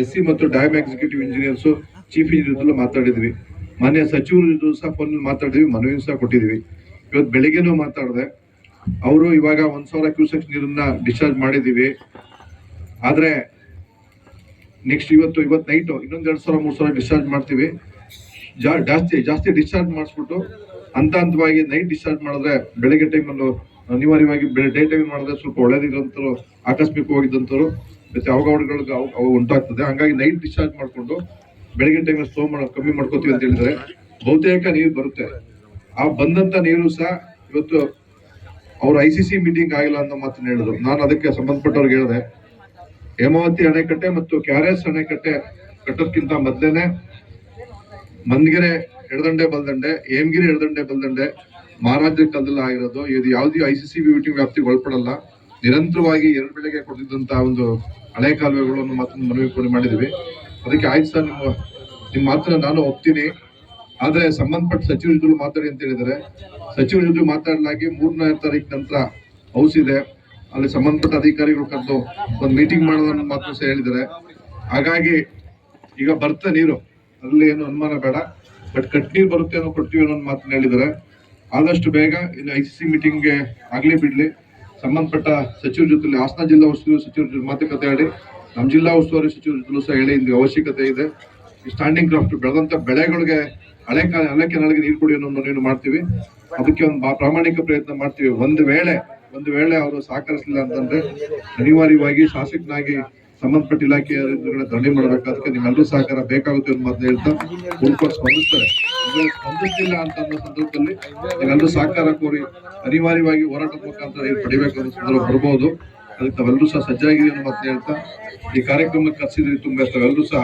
S C ಮತ್ತು dam executive engineers chief engineer ಮಾತಾಡಿದ್ವಿ. ಮಾನ್ಯ ಸಚಿವರು ಜೊತೆ ಸಹ ಫೋನ್ ಮಾತಾಡಿದ್ವಿ ಮನವಿ ಸಹ ಕೊಟ್ಟಿದ್ವಿ. ಇವತ್ತು ಬೆಳಿಗ್ಗೆನೂ ಮಾತಾಡಿದೆ. ಅವರು ಇವಾಗ ಒಂದ್ ಸಾವಿರ ಕ್ಯೂಸೆಕ್ಸ್ ನೀರನ್ನ ಡಿಸ್ಚಾರ್ಜ್ ಮಾಡಿದೀವಿ ಆದ್ರೆ ನೆಕ್ಸ್ಟ್ ಇವತ್ತು ಇವತ್ತು ನೈಟ್ ಇನ್ನೊಂದ್ ಎರಡ್ ಸಾವಿರ, ಮೂರ್ ಸಾವಿರ ಡಿಸ್ಚಾರ್ಜ್ ಮಾಡ್ತೀವಿ. ಜಾಸ್ತಿ ಜಾಸ್ತಿ ಡಿಸ್ಚಾರ್ಜ್ ಮಾಡಿಸ್ಬಿಟ್ಟು ಹಂತ ಹಂತವಾಗಿ ನೈಟ್ ಡಿಸ್ಚಾರ್ಜ್ ಮಾಡಿದ್ರೆ ಬೆಳಗ್ಗೆ ಟೈಮಲ್ಲೂ ಅನಿವಾರ್ಯವಾಗಿ ಡೇ ಟೈಮ್ ಮಾಡಿದ್ರೆ ಸ್ವಲ್ಪ ಒಳ್ಳೇದಿರೋಂಥವ್ರು ಆಕಸ್ಮಿಕವಾಗಿದ್ದಂಥವ್ರು, ಮತ್ತೆ ಅವಘಡಗಳಿಗೆ ಅವು ಉಂಟಾಗ್ತದೆ. ಹಂಗಾಗಿ ನೈಟ್ ಡಿಸ್ಚಾರ್ಜ್ ಮಾಡಿಕೊಂಡು ಬೆಳಗ್ಗೆ ಟೈಮ್ ಸ್ಲೋ ಮಾಡೋ ಕಮ್ಮಿ ಮಾಡ್ಕೋತೀವಿ ಅಂತ ಹೇಳಿದ್ರೆ ಬಹುತೇಕ ನೀರು ಬರುತ್ತೆ. ಆ ಬಂದಂತ ನೀರು ಸಹ ಇವತ್ತು ಅವ್ರ ಐ ಸಿ ಸಿ ಮೀಟಿಂಗ್ ಆಗಿಲ್ಲ ಅನ್ನೋ ಮಾತನ್ನ ಹೇಳಿದ್ರು. ನಾನು ಅದಕ್ಕೆ ಸಂಬಂಧಪಟ್ಟವ್ರಿಗೆ ಹೇಳಿದೆ. ಹೇಮಾವತಿ ಅಣೆಕಟ್ಟೆ ಮತ್ತು ಕ್ಯಾರೆಸ್ ಅಣೆಕಟ್ಟೆ ಕಟ್ಟೋದ್ಕಿಂತ ಮೊದಲೇನೆ ಮಂದಗೆರೆ, ಎಡದಂಡೆ, ಬಲ್ದಂಡೆ, ಹೇಮಗಿರಿ, ಎಡದಂಡೆ, ಬಲ್ದಂಡೆ ಮಹಾರಾಜರ ಕಾಲದಲ್ಲಿ ಆಗಿರೋದು, ಇದು ಯಾವುದೇ ಐ ಸಿ ಸಿ ಮೀಟಿಂಗ್ ವ್ಯಾಪ್ತಿಗೆ ಒಳಪಡಲ್ಲ. ನಿರಂತರವಾಗಿ ಎರಡು ಬೆಳೆಗೆ ಕೊಟ್ಟಿದ್ದಂತಹ ಒಂದು ಹಳೆ ಕಾಲುವೆಗಳನ್ನು ಮಾತನ್ನು ಮನವಿ ಮಾಡಿದ್ವಿ ಅದಕ್ಕೆ ಆಯ್ತು ಸರ್, ನಿಮ್ಮ ನಿಮ್ಮ ಮಾತನ್ನ ನಾನು ಒಪ್ತೀನಿ. ಆದರೆ ಸಂಬಂಧಪಟ್ಟ ಸಚಿವರ ಜೊತೆ ಮಾತಾಡಿ ಅಂತ ಹೇಳಿದರೆ ಸಚಿವರ ಜೊತೆ ಮಾತಾಡಲಾಗಿ ಮೂರನೇ ತಾರೀಕು ನಂತರ ಹೌಸ್ ಇದೆ. ಅಲ್ಲಿ ಸಂಬಂಧಪಟ್ಟ ಅಧಿಕಾರಿಗಳು ಕರೆದು ಒಂದು ಮೀಟಿಂಗ್ ಮಾಡೋದನ್ನ ಮಾತ್ರ ಸಹ ಹೇಳಿದ್ದಾರೆ. ಹಾಗಾಗಿ ಈಗ ಬರ್ತಾ ನೀರು ಅಲ್ಲಿ ಏನು ಅನುಮಾನ ಬೇಡ. ಬಟ್ ಕಟ್ ನೀರು ಬರುತ್ತೆ ಅನ್ನೋ ಕೊಡ್ತೀವಿ ಅನ್ನೋ ಮಾತನ್ನ ಹೇಳಿದ್ದಾರೆ. ಆದಷ್ಟು ಬೇಗ ಇಲ್ಲಿ ಐ ಸಿ ಸಿ ಮೀಟಿಂಗ್ಗೆ ಆಗಲೇ ಬಿಡಲಿ. ಸಂಬಂಧಪಟ್ಟ ಸಚಿವರ ಜೊತೆ ಹಾಸನ ಜಿಲ್ಲಾ ಉಸ್ತುವಾರಿ ಸಚಿವರ ಜೊತೆ ಮಾತುಕತೆ ಆಡಿ, ನಮ್ಮ ಜಿಲ್ಲಾ ಉಸ್ತುವಾರಿ ಸಚಿವರ ಜೊತೆ ಸಹ ಹೇಳಿ ಇಲ್ಲಿ ಅವಶ್ಯಕತೆ ಇದೆ. ಸ್ಟ್ಯಾಂಡಿಂಗ್ ಕ್ರಾಫ್ಟ್ ಬೆಳೆದಂಥ ಬೆಳೆಗಳಿಗೆ ಹಳೆ ಕಾಲ ಹಳೆ ಕೆನಾಲಿಗೆ ನೀರು ಕೊಡಿ ಅನ್ನೋ ನೀನು ಮಾಡ್ತೀವಿ. ಅದಕ್ಕೆ ಒಂದು ಪ್ರಾಮಾಣಿಕ ಪ್ರಯತ್ನ ಮಾಡ್ತೀವಿ. ಒಂದು ವೇಳೆ ಒಂದು ವೇಳೆ ಅವರು ಸಹಕರಿಸಲಿಲ್ಲ ಅಂತಂದ್ರೆ ಅನಿವಾರ್ಯವಾಗಿ ಶಾಸಕನಾಗಿ ಸಂಬಂಧಪಟ್ಟ ಇಲಾಖೆಯ ದಂಡಿ ಮಾಡಬೇಕಾದಕ್ಕೆ ನಿಮ್ಮೆಲ್ಲರೂ ಸಹಕಾರ ಬೇಕಾಗುತ್ತೆ ಅಂತ ಮಾತನ್ನ ಹೇಳ್ತಾ ಸ್ಪಂದಿಸ್ತಾರೆ. ಸ್ಪಂದಿಸ್ತಿಲ್ಲ ಅಂತ ಸಂದರ್ಭದಲ್ಲಿ ಎಲ್ಲರೂ ಸಹಕಾರ ಕೋರಿ ಅನಿವಾರ್ಯವಾಗಿ ಹೋರಾಟ ಮುಖಾಂತರ ಏನು ಪಡಿಬೇಕು ಅನ್ನೋ ಸಂದರ್ಭ ಬರಬಹುದು ಅದಕ್ಕೆ ತಾವೆಲ್ಲರೂ ಸಹ ಸಜ್ಜಾಗಿದೆ ಅನ್ನೋ ಹೇಳ್ತಾ ಈ ಕಾರ್ಯಕ್ರಮಕ್ಕೆ ಕರೆಸಿದ್ರಿ ತುಂಬ ತಾವೆಲ್ಲರೂ ಸಹ